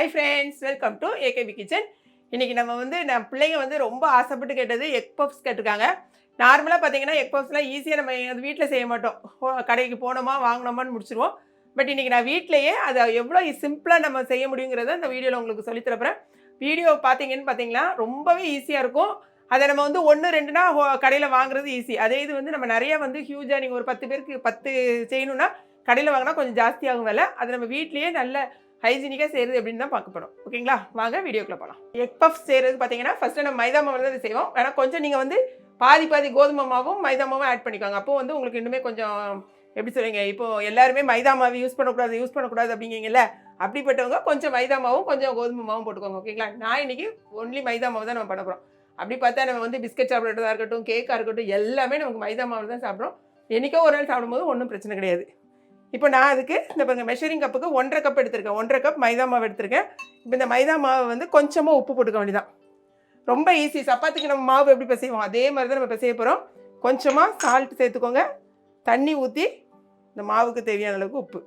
Hi friends welcome to AKP kitchen இன்றைக்கி நம்ம வந்து நம்ம பிள்ளைங்க வந்து ரொம்ப ஆசைப்பட்டு கேட்டது எக் பப்ஸ் கேட்டிருக்காங்க. நார்மலாக பார்த்தீங்கன்னா எக் பப்ஸ்லாம் ஈஸியாக நம்ம எங்கள் வீட்டில் செய்ய மாட்டோம். கடைக்கு போனோமா வாங்கினோமான்னு முடிச்சிருவோம். பட் இன்றைக்கி நான் வீட்டிலையே அதை எவ்வளோ சிம்பிளாக நம்ம செய்ய முடியுங்கிறத இந்த வீடியோவில் உங்களுக்கு சொல்லித்தரப்புறேன் வீடியோ பார்த்தீங்கன்னு பார்த்தீங்களா ரொம்பவே ஈஸியாக இருக்கும். அதை நம்ம வந்து ஒன்று ரெண்டுனா கடையில் வாங்குறது ஈஸி அதே இது வந்து நம்ம நிறைய வந்து ஹியூஜாக நீங்கள் ஒரு பத்து பேருக்கு பத்து செய்யணும்னா கடையில் வாங்கினா கொஞ்சம் ஜாஸ்தியாகும் வேலை. அது நம்ம வீட்லேயே நல்ல ஹைஜீனிக்காக செய்கிறது எப்படின்னு தான் பார்க்க போகிறோம் ஓகேங்களா? வாங்க வீடியோக்குள்ள போகலாம் எக் பஃப் செய்கிறது பார்த்தீங்கன்னா ஃபஸ்ட்டு நம்ம மைதா மாவில் தான் இது செய்வோம். ஆனால் கொஞ்சம் நீங்கள் வந்து பாதி பாதி கோதுமை மாவும் மைதா மாவும் ஆட் பண்ணிக்கோங்க. அப்போ வந்து உங்களுக்கு இன்னுமே கொஞ்சம் எப்படி சொல்லுவீங்க இப்போ எல்லாருமே மைதா மாவு யூஸ் பண்ணக்கூடாது யூஸ் பண்ணக்கூடாது அப்படிங்கிங்கல்ல அப்படிப்பட்டவங்க கொஞ்சம் மைதா மாவும் கொஞ்சம் கோதுமை மாவும் போட்டுக்கோங்க. ஓகேங்களா? நான் இன்னைக்கு ஒன்லி மைதா மாவு தான் நம்ம பண்ண போகிறோம் அப்படி பார்த்தா நம்ம வந்து பிஸ்கட் சாப்பிட்றதா இருக்கட்டும் கேக்காக இருக்கட்டும் எல்லாமே நமக்கு மைதா மாவு தான் சாப்பிட்றோம். என்றைக்கோ ஒரு நாள் சாப்பிடும்போது ஒன்றும் பிரச்சனை கிடையாது. இப்போ நான் அதுக்கு இந்த பாருங்கள் மெஷரிங் கப்புக்கு ஒன்றரை கப் எடுத்திருக்கேன். ஒன்றரை கப் மைதா மாவு எடுத்திருக்கேன். இப்போ இந்த மைதா மாவு வந்து கொஞ்சமாக உப்பு போட்டுக்க வேண்டியதான் ரொம்ப ஈஸி சப்பாத்திக்கு நம்ம மாவு எப்படி பிசைவோம்? அதே மாதிரி தான் நம்ம பிசைய போகிறோம் கொஞ்சமாக சால்ட் சேர்த்துக்கோங்க. தண்ணி ஊற்றி இந்த மாவுக்கு தேவையான அளவுக்கு உப்பு.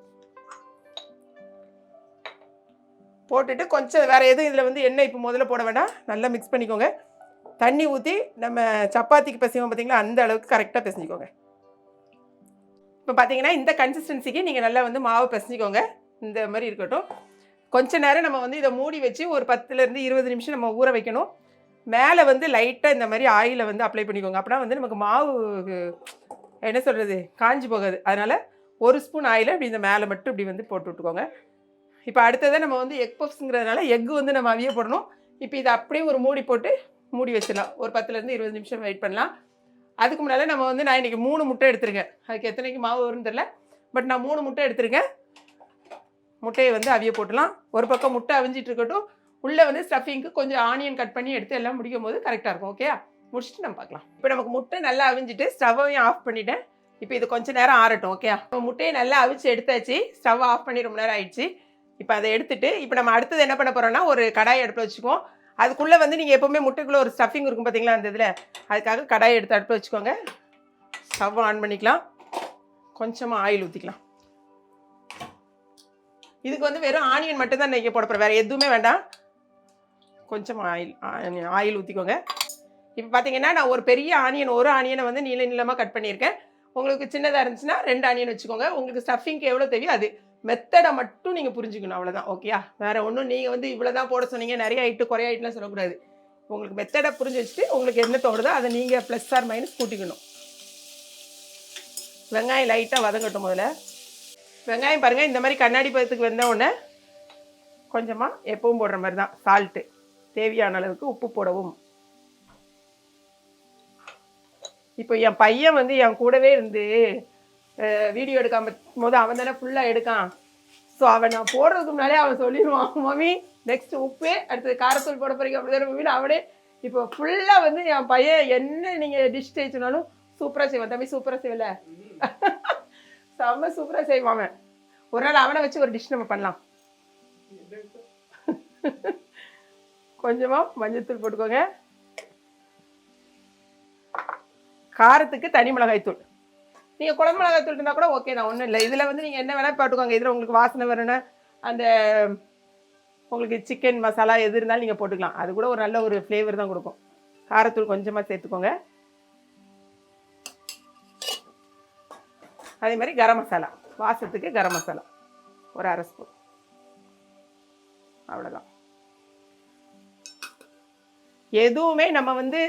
போட்டுட்டு கொஞ்சம் வேறு எதுவும் இதில் வந்து எண்ணெய் இப்போ முதல்ல போட வேண்டாம். நல்லா மிக்ஸ் பண்ணிக்கோங்க. தண்ணி ஊற்றி நம்ம சப்பாத்திக்கு பிசைவோம் பார்த்தீங்களா அந்த அளவுக்கு கரெக்டாக பிசைஞ்சிக்கோங்க. இப்போ பார்த்தீங்கன்னா இந்த கன்சிஸ்டன்சிக்கு நீங்கள் நல்லா வந்து மாவு பிசைஞ்சிக்கோங்க. இந்த மாதிரி இருக்கட்டும். கொஞ்ச நேரம் நம்ம வந்து இதை மூடி வச்சு ஒரு பத்துலேருந்து இருபது நிமிஷம் நம்ம ஊற வைக்கணும். மேலே வந்து லைட்டாக இந்த மாதிரி ஆயிலை வந்து அப்ளை பண்ணிக்கோங்க. அப்படின்னா வந்து நமக்கு மாவு என்ன சொல்கிறது காஞ்சி போகாது. அதனால் ஒரு ஸ்பூன் ஆயில் இப்படி இந்த மேலே மட்டும் இப்படி வந்து போட்டு விட்டுக்கோங்க. இப்போ அடுத்ததை நம்ம வந்து எக் பப்ஸுங்கிறதுனால எக்கு வந்து நம்ம அவிய போடணும். இப்போ இதை அப்படியே ஒரு மூடி போட்டு மூடி வச்சிடலாம். ஒரு பத்துலேருந்து இருபது நிமிஷம் வெயிட் பண்ணலாம். அதுக்கு முன்னால் நம்ம வந்து நான் இன்றைக்கி மூணு முட்டை எடுத்திருக்கேன் அதுக்கு எத்தனைக்கு மாவு வரும்னு தெரில பட் நான் மூணு முட்டை எடுத்திருக்கேன் முட்டையை வந்து அவிய போட்டுலாம் ஒரு பக்கம் முட்டை அவிஞ்சிட்டு இருக்கட்டும். உள்ளே வந்து ஸ்டஃபிங்க்கு கொஞ்சம் ஆனியன் கட் பண்ணி எடுத்து எல்லாம் முடிக்கும் போது கரெக்டாக இருக்கும் ஓகே முடிச்சுட்டு நம்ம பார்க்கலாம். இப்போ நமக்கு முட்டை நல்லா அவிஞ்சிட்டு ஸ்டவ்வையும் ஆஃப் பண்ணிட்டேன். இப்போ இது கொஞ்சம் நேரம் ஆறட்டும் ஓகே இப்போ முட்டையை நல்லா அவிச்சு எடுத்தாச்சு. ஸ்டவ் ஆஃப் பண்ணி ரொம்ப நேரம் ஆயிடுச்சு. இப்போ அதை எடுத்துட்டு இப்போ நம்ம அடுத்தது என்ன பண்ண போகிறோம்னா ஒரு கடாய் அடுப்பில் வச்சுக்குவோம். அதுக்குள்ளே வந்து நீங்கள் எப்போவுமே முட்டைக்குள்ளே ஒரு ஸ்டஃபிங் இருக்கும் பார்த்தீங்களா அந்த இதில்? அதுக்காக கடாயை எடுத்து அடுப்பு வச்சுக்கோங்க. ஸ்டவ் ஆன் பண்ணிக்கலாம். கொஞ்சமாக ஆயில் ஊற்றிக்கலாம் இதுக்கு வந்து வெறும் ஆனியன் மட்டும்தான் நீங்கள் போட போகிறேன் வேறு எதுவுமே வேண்டாம். கொஞ்சம் ஆயில் ஆயில் ஊற்றிக்கோங்க இப்போ பார்த்தீங்கன்னா நான் ஒரு பெரிய ஆனியன் ஒரு ஆனியனை வந்து நீள நீளமாக கட் பண்ணியிருக்கேன். உங்களுக்கு சின்னதாக இருந்துச்சுன்னா ரெண்டு ஆனியன் வச்சுக்கோங்க. உங்களுக்கு ஸ்டஃபிங்க்கு எவ்வளோ தேவையோ அது. மெத்தடை மட்டும் நீங்கள் புரிஞ்சுக்கணும் அவ்வளோதான் ஓகேயா வேறு ஒன்றும் நீங்கள் வந்து இவ்வளோ தான் போட சொன்னீங்க நிறைய ஐட்டு குறைய ஐட்டுலாம் சொல்லக்கூடாது. உங்களுக்கு மெத்தடை புரிஞ்சு வச்சுட்டு உங்களுக்கு என்ன தோணுதோ அதை நீங்கள் ப்ளஸ் ஆர் மைனஸ் கூட்டிக்கணும். வெங்காயம் லைட்டாக வதங்கட்டும் முதல்ல. வெங்காயம் பாருங்கள் இந்த மாதிரி கண்ணாடி பதத்துக்கு வந்த உடனே கொஞ்சமாக எப்பவும் போடுற மாதிரி தான் சால்ட்டு தேவையான அளவுக்கு உப்பு போடவும். இப்போ என் பையன் வந்து என் கூடவே இருந்து வீடியோ எடுக்காம போது அவன் தானே ஃபுல்லாக எடுக்கான். ஸோ அவன் நான் போடுறதுக்கு முன்னாலே அவன் சொல்லிடுவான் மம்மி நெக்ஸ்ட் உப்பு அடுத்தது காரத்தூள் போட போறீங்க. அப்படி தானே மம்மி அவனே இப்போ ஃபுல்லாக வந்து என் பையன் என்ன நீங்கள் டிஷ் தேய்ச்சினாலும் சூப்பராக செய்வான். தம்பி சூப்பராக செய்வல செம்ம சூப்பராக செய்வான் அவன். ஒரு நாள் அவனை வச்சு ஒரு டிஷ் நம்ம பண்ணலாம். கொஞ்சமாக மஞ்சத்தூள் போட்டுக்கோங்க. காரத்துக்கு தனி மிளகாய் தூள் நீங்கள் குழம்பு மிளகாய் தூள் இருந்தால் கூட ஓகே தான் ஒன்றும் இல்லை. இதில் வந்து நீங்கள் என்ன வேணால் போட்டுக்கோங்க. இதில் உங்களுக்கு வாசனை வரணும் அந்த உங்களுக்கு சிக்கன் மசாலா எது இருந்தாலும் நீங்கள் போட்டுக்கலாம். அது கூட ஒரு நல்ல ஒரு ஃப்ளேவர் தான் கொடுக்கும். காரத்தூள் கொஞ்சமாக சேர்த்துக்கோங்க. அதே மாதிரி கரம் மசாலா. வாசத்துக்கு கரம் மசாலா. ஒரு அரை ஸ்பூன் அவ்வளோதான் எதுவுமே நம்ம வந்து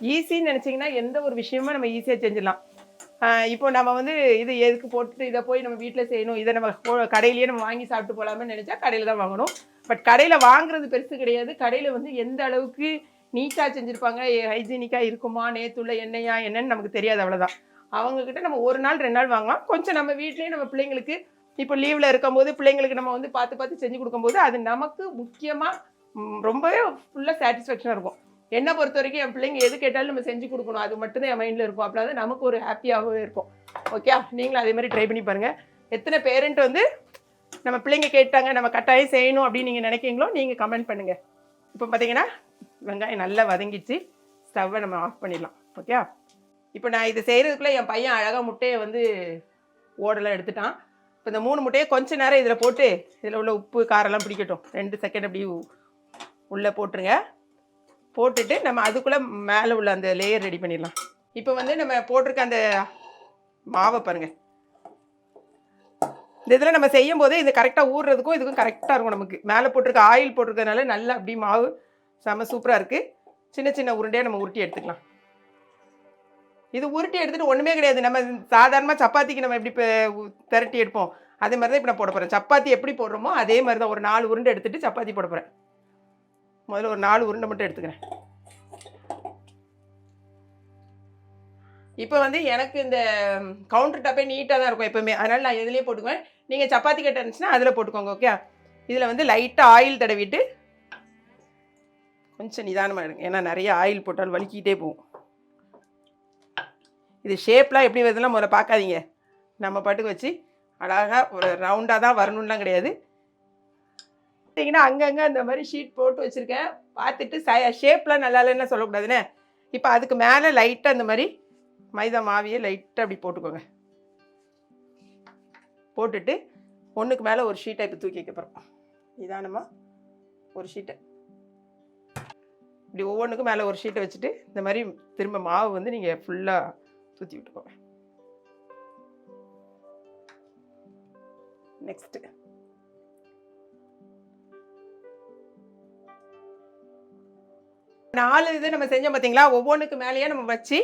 ஈஸின்னு நினச்சிங்கன்னா எந்த ஒரு விஷயமும் நம்ம ஈஸியாக செஞ்சிடலாம். இப்போ நம்ம வந்து இது எதுக்கு போட்டு இதை போய் நம்ம வீட்டில் செய்யணும்? இதை நம்ம கடையிலேயே நம்ம வாங்கி சாப்பிட்டு போகலாமே நினச்சா கடையில் தான் வாங்கணும். பட் கடையில் வாங்குறது பெருசு கிடையாது. கடையில் வந்து எந்த அளவுக்கு நீட்டாக செஞ்சுருப்பாங்க? ஹைஜீனிக்காக இருக்குமா? நேத்துள்ள எண்ணெயா? என்னன்னு நமக்கு தெரியாது அவ்வளோதான் அவங்கக்கிட்ட நம்ம ஒரு நாள் ரெண்டு நாள் வாங்கலாம். கொஞ்சம் நம்ம வீட்லேயே நம்ம பிள்ளைங்களுக்கு இப்போ லீவில் இருக்கும்போது பிள்ளைங்களுக்கு நம்ம வந்து பார்த்து பார்த்து செஞ்சு கொடுக்கும்போது அது நமக்கு முக்கியமாக ரொம்பவே ஃபுல்லாக சாட்டிஸ்ஃபேக்ஷனாக இருக்கும். என்னை பொறுத்த வரைக்கும் என் பிள்ளைங்க எது கேட்டாலும் நம்ம செஞ்சு கொடுக்கணும். அது மட்டும்தான் என் மைண்டில் இருக்கும். அப்படின்னா நமக்கு ஒரு ஹாப்பியாகவே இருக்கும். ஓகே நீங்களும் அதே மாதிரி ட்ரை பண்ணி பாருங்கள் எத்தனை பேரண்ட் வந்து நம்ம பிள்ளைங்க கேட்டாங்க நம்ம கட்டாயம் செய்யணும் அப்படின்னு நீங்கள் நினைக்கிறீங்களோ நீங்கள் கமெண்ட் பண்ணுங்கள் இப்போ பார்த்தீங்கன்னா வெங்காயம் நல்லா வதங்கிச்சு ஸ்டவ்வை நம்ம ஆஃப் பண்ணிடலாம். ஓகே இப்போ நான் இது செய்கிறதுக்குள்ளே என் பையன் அழகாக முட்டையை வந்து ஓடலாம் எடுத்துட்டான். இப்போ இந்த மூணு முட்டையை கொஞ்ச நேரம் இதில் போட்டு இதில் உள்ள உப்பு காரெல்லாம் பிடிக்கட்டும். ரெண்டு செகண்ட் அப்படி உள்ளே போட்டுருங்க. போட்டுட்டு நம்ம அதுக்குள்ளே மேலே உள்ள அந்த லேயர் ரெடி பண்ணிடலாம். இப்போ வந்து நம்ம போட்டிருக்க அந்த மாவை பாருங்கள் இந்த இதில் நம்ம செய்யும் போது இது கரெக்டாக ஊறுறதுக்கும் இதுக்கும் கரெக்டாக இருக்கும் நமக்கு. மேலே போட்டிருக்க ஆயில் போட்டிருக்கறதுனால நல்லா அப்படி மாவு செம சூப்பராக இருக்குது சின்ன சின்ன உருண்டையாக நம்ம உருட்டி எடுத்துக்கலாம். இது உருட்டி எடுத்துட்டு ஒன்றுமே கிடையாது. நம்ம சாதாரணமாக சப்பாத்திக்கு நம்ம எப்படி இப்போ திரட்டி எடுப்போம். அதே மாதிரி தான் இப்போ நான் போட போகிறேன் சப்பாத்தி எப்படி போடுறோமோ அதே மாதிரி தான் ஒரு நாலு உருண்டை எடுத்துகிட்டு சப்பாத்தி போட போகிறேன் முதல்ல ஒரு நாலு உருண்டை மட்டும் எடுத்துக்கிறேன். இப்போ வந்து எனக்கு இந்த கவுண்டர் டாப்பே நீட்டாக தான் இருக்கும் எப்போவுமே. அதனால் நான் இதிலே போட்டுக்குவேன். நீங்கள் சப்பாத்தி கட்டை இருந்துச்சுன்னா அதில் போட்டுக்கோங்க ஓகே இதில் வந்து லைட்டாக ஆயில் தடவிட்டு கொஞ்சம் நிதானமாக எடுங்க. ஏன்னா நிறைய ஆயில் போட்டால் வலிக்கிட்டே போகும். இது ஷேப்லாம் எப்படி வருதுலாம் முதல்ல பார்க்காதீங்க. நம்ம பாட்டுக்கு வச்சு அழகாக ஒரு ரவுண்டாக தான் வரணும்லாம் கிடையாது. பார்த்தீங்கன்னா அங்கங்கே அந்த மாதிரி ஷீட் போட்டு வச்சுருக்கேன். பார்த்துட்டு ச ஷேப்லாம் நல்லா இல்லைன்னு சொல்லக்கூடாதுன்னு. இப்போ அதுக்கு மேலே லைட்டாக அந்த மாதிரி மைதா மாவியை லைட்டாக அப்படி போட்டுக்கோங்க. போட்டுட்டு ஒன்றுக்கு மேலே ஒரு ஷீட்டை இப்போ தூக்கி வைக்க போகிறோம் இதானமா ஒரு ஷீட்டை இப்படி ஒவ்வொன்றுக்கும் மேலே ஒரு ஷீட்டை வச்சுட்டு இந்த மாதிரி திரும்ப மாவு வந்து நீங்கள் ஃபுல்லாக தூத்தி விட்டுக்கோங்க. நெக்ஸ்ட்டு நாலு இது நம்ம செஞ்சோம் பார்த்தீங்களா ஒவ்வொன்றுக்கு மேலேயே நம்ம வச்சு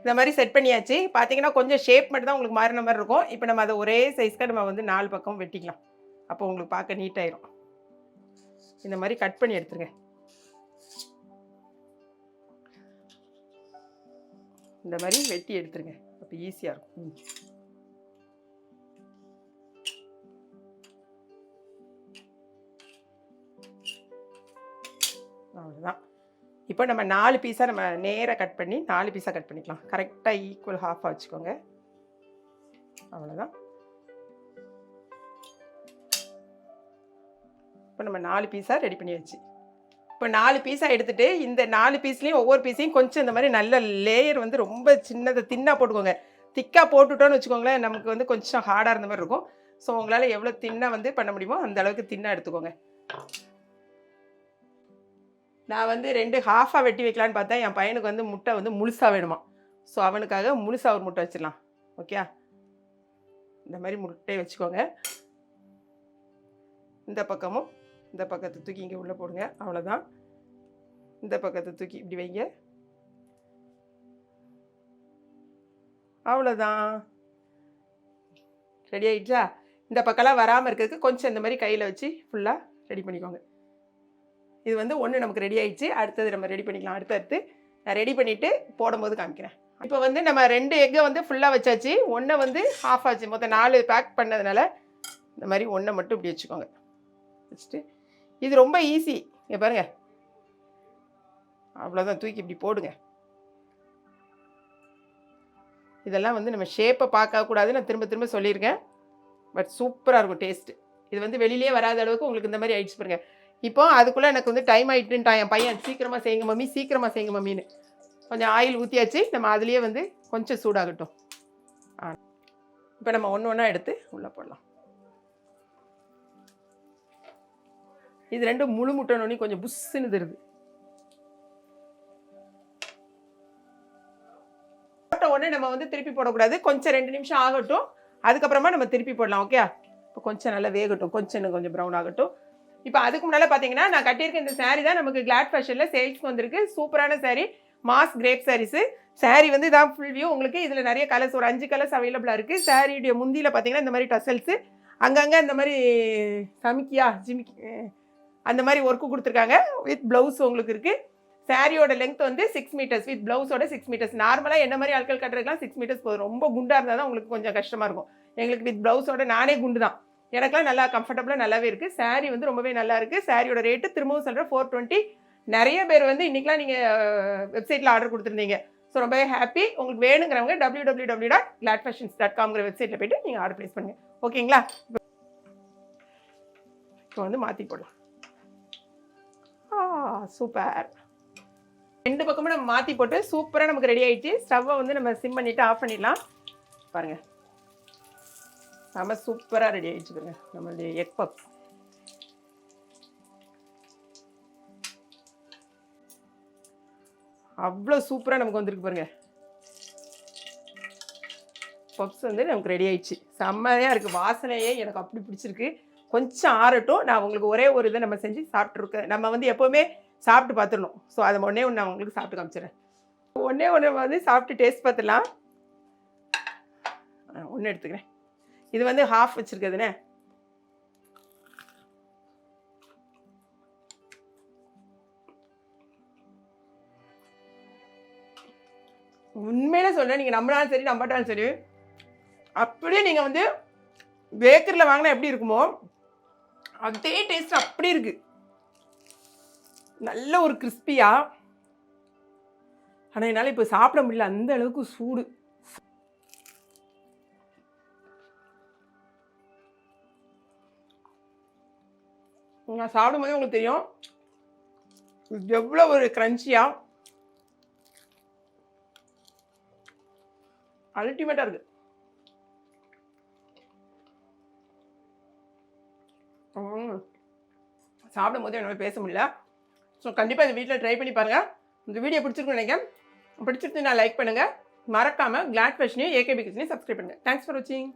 இந்த மாதிரி செட் பண்ணியாச்சு. பார்த்தீங்கன்னா கொஞ்சம் ஷேப் மட்டும் தான் உங்களுக்கு மாறின மாதிரி இருக்கும். இப்போ நம்ம அதை ஒரே சைஸ்க்காக நம்ம வந்து நாலு பக்கம் வெட்டிக்கலாம். அப்போ உங்களுக்கு பார்க்க நீட்டாயிரும் இந்த மாதிரி கட் பண்ணி எடுத்துருங்க. இந்த மாதிரி வெட்டி எடுத்துருங்க. அப்போ ஈஸியாக இருக்கும். ம். அவ்வளோதான் இப்போ நம்ம நாலு பீஸாக நம்ம நேராக கட் பண்ணி நாலு பீஸாக கட் பண்ணிக்கலாம். கரெக்டாக ஈக்குவல் ஹாஃபாக வச்சுக்கோங்க. அவ்வளோதான் இப்போ நம்ம நாலு பீஸாக ரெடி பண்ணியாச்சு. இப்போ நாலு பீஸாக எடுத்துகிட்டு இந்த நாலு பீஸ்லேயும் ஒவ்வொரு பீஸையும் கொஞ்சம் இந்த மாதிரி நல்ல லேயர் வந்து ரொம்ப சின்னதை தின்னாக போட்டுக்கோங்க. திக்காக போட்டுட்டோன்னு வச்சுக்கோங்களேன் நமக்கு வந்து கொஞ்சம் ஹார்டாக இருந்த மாதிரி இருக்கும். ஸோ உங்களால் எவ்வளோ தின்னாக வந்து பண்ண முடியுமோ அந்த அளவுக்கு தின்னாக எடுத்துக்கோங்க. நான் வந்து ரெண்டு ஹாஃபாக வெட்டி வைக்கலான்னு பார்த்தா என் பையனுக்கு வந்து முட்டை வந்து முழுசாக வேணுமா. ஸோ அவனுக்காக முழுசாக ஒரு முட்டை வச்சிடலாம். ஓகே இந்த மாதிரி முட்டையை வச்சுக்கோங்க. இந்த பக்கமும் இந்த பக்கத்தை தூக்கி இங்கே உள்ளே போடுங்க. அவ்வளோதான் இந்த பக்கத்தை தூக்கி இப்படி வைங்க. அவ்வளோதான் ரெடி ஆயிடுச்சா? இந்த பக்கம்லாம் வராமல் இருக்கிறதுக்கு கொஞ்சம் இந்த மாதிரி கையில் வச்சு ஃபுல்லாக ரெடி பண்ணிக்கோங்க. இது வந்து ஒன்று நமக்கு ரெடி ஆயிடுச்சு. அடுத்தது நம்ம ரெடி பண்ணிக்கலாம். அடுத்தடுத்து நான் ரெடி பண்ணிவிட்டு போடும்போது காமிக்கிறேன். இப்போ வந்து நம்ம ரெண்டு எக்கை வந்து ஃபுல்லாக வச்சாச்சு. ஒன்றை வந்து ஆஃப் ஆச்சு. மொத்தம் நாலு பேக் பண்ணதுனால இந்த மாதிரி ஒன்றை மட்டும் இப்படி வச்சுக்கோங்க. வச்சுட்டு இது ரொம்ப ஈஸி இங்கே பாருங்கள் அவ்வளோதான் தூக்கி இப்படி போடுங்க. இதெல்லாம் வந்து நம்ம ஷேப்பை பார்க்கக்கூடாது நான் திரும்ப திரும்ப சொல்லியிருக்கேன். பட் சூப்பராக இருக்கும் டேஸ்ட்டு இது வந்து வெளியிலே வராத அளவுக்கு உங்களுக்கு இந்த மாதிரி ஆயிடுச்சு பாருங்கள் இப்போ அதுக்குள்ளே எனக்கு வந்து டைம் ஆகிட்டுன்ட்டான் என் பையன் சீக்கிரமாக செய்யுங்க மம்மி சீக்கிரமாக செய்யுங்க மம்மின்னு. கொஞ்சம் ஆயில் ஊற்றியாச்சு நம்ம அதுலேயே வந்து கொஞ்சம் சூடாகட்டும். ஆ. இப்போ நம்ம ஒன்று ஒன்றா எடுத்து உள்ளே போடலாம். இது ரெண்டும் முழு முட்டை கொஞ்சம் புஷ்ஷுன்னு தருது போட்ட உடனே நம்ம வந்து திருப்பி போடக்கூடாது. கொஞ்சம் ரெண்டு நிமிஷம் ஆகட்டும். அதுக்கப்புறமா நம்ம திருப்பி போடலாம் ஓகே இப்போ கொஞ்சம் நல்லா வேகட்டும். கொஞ்சம் இன்னும் கொஞ்சம் ப்ரௌன் ஆகட்டும். இப்போ அதுக்கு முன்னால் பார்த்தீங்கன்னா நான் கட்டியிருக்க இந்த சாரீ தான் நமக்கு கிளாட் ஃபேஷனில் சேல்ஸ்க்கு வந்திருக்கு. சூப்பரான சாரீ மாஸ் கிரேப் சாரீஸு சாரீ வந்து இதான் ஃபுல் வியூ உங்களுக்கு இதில் நிறைய கலர்ஸ் ஒரு அஞ்சு கலர்ஸ் அவைலபிளாக இருக்குது சாரியுடைய முந்தியில் பார்த்தீங்கன்னா இந்த மாதிரி டசல்ஸு அங்கங்கே இந்த மாதிரி சமிக்கியா ஜிமிக்கி அந்த மாதிரி ஒர்க்கு கொடுத்துருக்காங்க. வித் ப்ளவுஸ் உங்களுக்கு இருக்குது சாரியோட லென்த் வந்து சிக்ஸ் மீட்டர்ஸ் வித் ப்ளவுஸோட சிக்ஸ் மீட்டர்ஸ் நார்மலாக என்ன மாதிரி ஆட்கள் கட்டுறதுக்குலாம் சிக்ஸ் மீட்டர்ஸ் போதும். ரொம்ப குண்டாக இருந்தால் தான் உங்களுக்கு கொஞ்சம் கஷ்டமாக இருக்கும். எங்களுக்கு வித் ப்ளவுஸோட நானே குண்டு தான் எனக்குலாம் நல்லா கம்ஃபர்டபுளாக நல்லாவே இருக்குது சாரீ வந்து ரொம்பவே நல்லா இருக்குது சாரியோட ரேட்டு திரும்பவும் சொல்கிறேன் ஃபோர் டுவெண்ட்டி நிறைய பேர் வந்து இன்றைக்கெலாம் நீங்கள் வெப்சைட்டில் ஆர்டர் கொடுத்துருந்தீங்க. ஸோ ரொம்பவே ஹாப்பி உங்களுக்கு வேணுங்கிறவங்க W W W dot Glad Fashions dot காம்ங்கிற வெப்சைட்டில் போயிட்டு நீங்கள் ஆர்டர் ப்ளேஸ் பண்ணுங்கள் ஓகேங்களா? இப்போ வந்து மாற்றி போடலாம். ஆ சூப்பர் ரெண்டு பக்கமும் நம்ம மாற்றி போட்டு சூப்பராக நமக்கு ரெடி ஆகிடுச்சு ஸ்டவ்வை வந்து நம்ம சிம் பண்ணிவிட்டு ஆஃப் பண்ணிடலாம். பாருங்கள் நம்ம சூப்பராக ரெடி ஆகிடுச்சுக்கோங்க நம்மளுடைய எக் பப் அவ்வளோ சூப்பராக நமக்கு வந்திருக்கு பாருங்க. பப்ஸ் வந்து நமக்கு ரெடி ஆயிடுச்சு. செம்மையாக இருக்குது வாசனையே எனக்கு அப்படி பிடிச்சிருக்கு. கொஞ்சம் ஆறட்டும். நான் உங்களுக்கு ஒரே ஒரு இதை நம்ம செஞ்சு சாப்பிட்ருக்கேன் நம்ம வந்து எப்போவுமே சாப்பிட்டு பார்த்துடணும் ஸோ அதை ஒன்றே ஒன்று நான் உங்களுக்கு சாப்பிட்டு காமிச்சிடுறேன் ஒன்றே ஒன்று வந்து சாப்பிட்டு டேஸ்ட் பார்த்துடலாம் ஒன்று எடுத்துக்கிறேன். இது வந்து ஹாஃப் வச்சுருக்குதுண்ணே உண்மையில சொல்கிறேன் நீங்கள் நம்பினாலும் சரி நம்பாட்டாலும் சரி அப்படியே நீங்கள் வந்து பேக்கரியில் வாங்கினா எப்படி இருக்குமோ அதே டேஸ்ட் அப்படி இருக்கு. நல்ல ஒரு கிறிஸ்பியா ஆனால் என்னால் இப்போ சாப்பிட முடியல அந்த அளவுக்கு சூடு. நான் சாப்பிடும்போது உங்களுக்கு தெரியும். எவ்வளோ ஒரு க்ரன்ச்சியாக அல்டிமேட்டாக இருக்குது சாப்பிடும் போது என்னால் பேச முடியல. ஸோ கண்டிப்பாக இந்த வீட்டில் ட்ரை பண்ணி பாருங்கள் இந்த வீடியோ பிடிச்சிருக்குன்னு நினைக்கிறேன். பிடிச்சிருந்து நான் லைக் பண்ணுங்கள் மறக்காமல் கிளாட் ஃபேஷனையும் ஏகேபி கிச்சனையும் சப்ஸ்கிரைப் பண்ணுங்கள் தேங்க்ஸ் ஃபார் வாட்சிங்